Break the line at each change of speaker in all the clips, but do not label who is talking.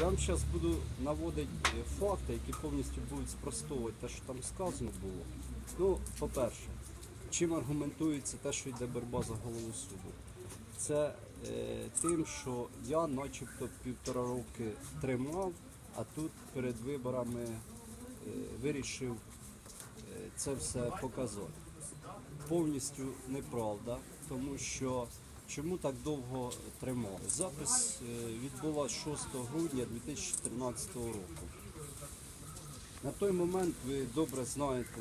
Я вам зараз буду наводити е, факти, які повністю будуть спростовувати те, що там сказано було. Ну, по-перше, чим аргументується те, що йде боротьба за голову суду? Це е, тим, що я начебто півтора роки тримав, а тут перед виборами е, вирішив е, це все показати. Повністю неправда, тому що чому так довго тримав? Запис е, відбулася 6 грудня 2014 року. На той момент ви добре знаєте,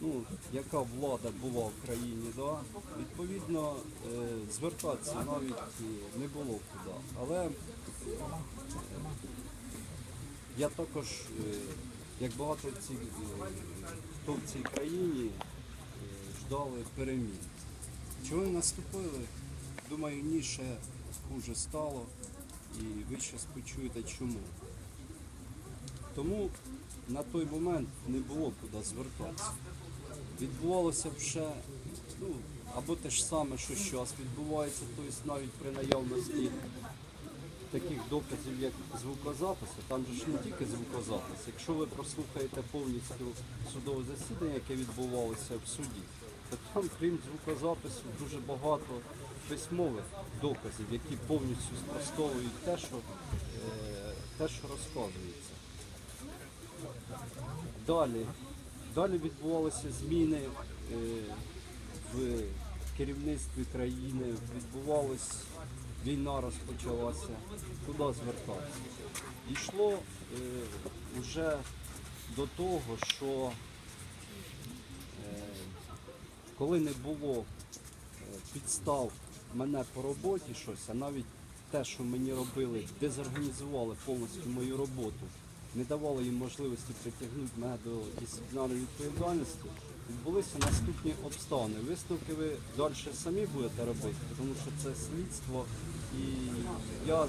ну, яка влада була в країні, да? відповідно, е, звертатися навіть не було куди. Але е, я також, як багато ці, хто в цій країні, ждали перемін. Чого не наступили? Думаю, ні, ще хуже стало, і ви зараз почуєте чому. Тому на той момент не було куди звертатися. Відбувалося б ще ну, або те ж саме, що зараз відбувається, тобто навіть при наявності таких доказів, як звукозаписи, там же ж не тільки звукозапис. Якщо ви прослухаєте повністю судове засідання, яке відбувалося в суді, то там, крім звукозапису, дуже багато письмових доказів, які повністю спростовують те, що, е, те, що розказується. Далі, далі відбувалися зміни е, в керівництві країни, відбувалась війна розпочалася, куди звертатися. Дійшло е, вже до того, що е, коли не було е, підстав мене по роботі щось, а навіть те, що мені робили, дезорганізували повністю мою роботу, не давали їм можливості притягнути мене до дисциплінарної відповідальності, відбулися наступні обставини. Висновки ви далі самі будете робити, тому що це слідство. І я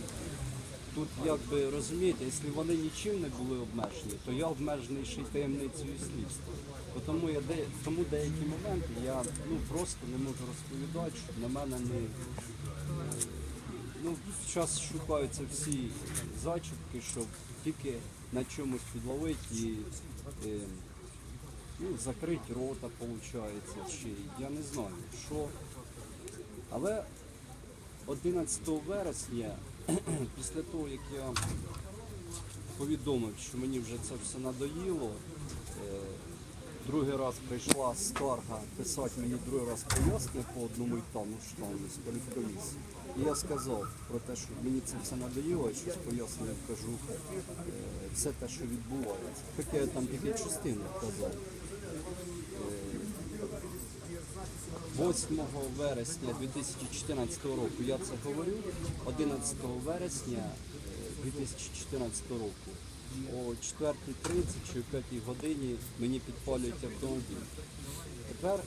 тут якби розумієте, якщо вони нічим не були обмежені, то я обмежений ще й таємницею слідства. Тому, я де, тому деякі моменти я ну, просто не можу розповідати, щоб на мене не. Ну, зараз шукаються всі зачіпки, щоб тільки на чомусь підловити і е, ну, закрити рота, виходить, чи я не знаю, що. Але 11 вересня, після того, як я повідомив, що мені вже це все надоїло, е, другий раз прийшла скарга писати мені другий раз пояснення по одному і тому там з політкомісії. І я сказав про те, що мені це все надоїло, щось пояснення кажу, е, все те, що відбувається. Таке я там тільки частину казав. 8 вересня 2014 року. Я це говорю, 11 вересня е, 2014 року. О 4.30 чи о 5 годині мені підпалюють автомобіль. Тепер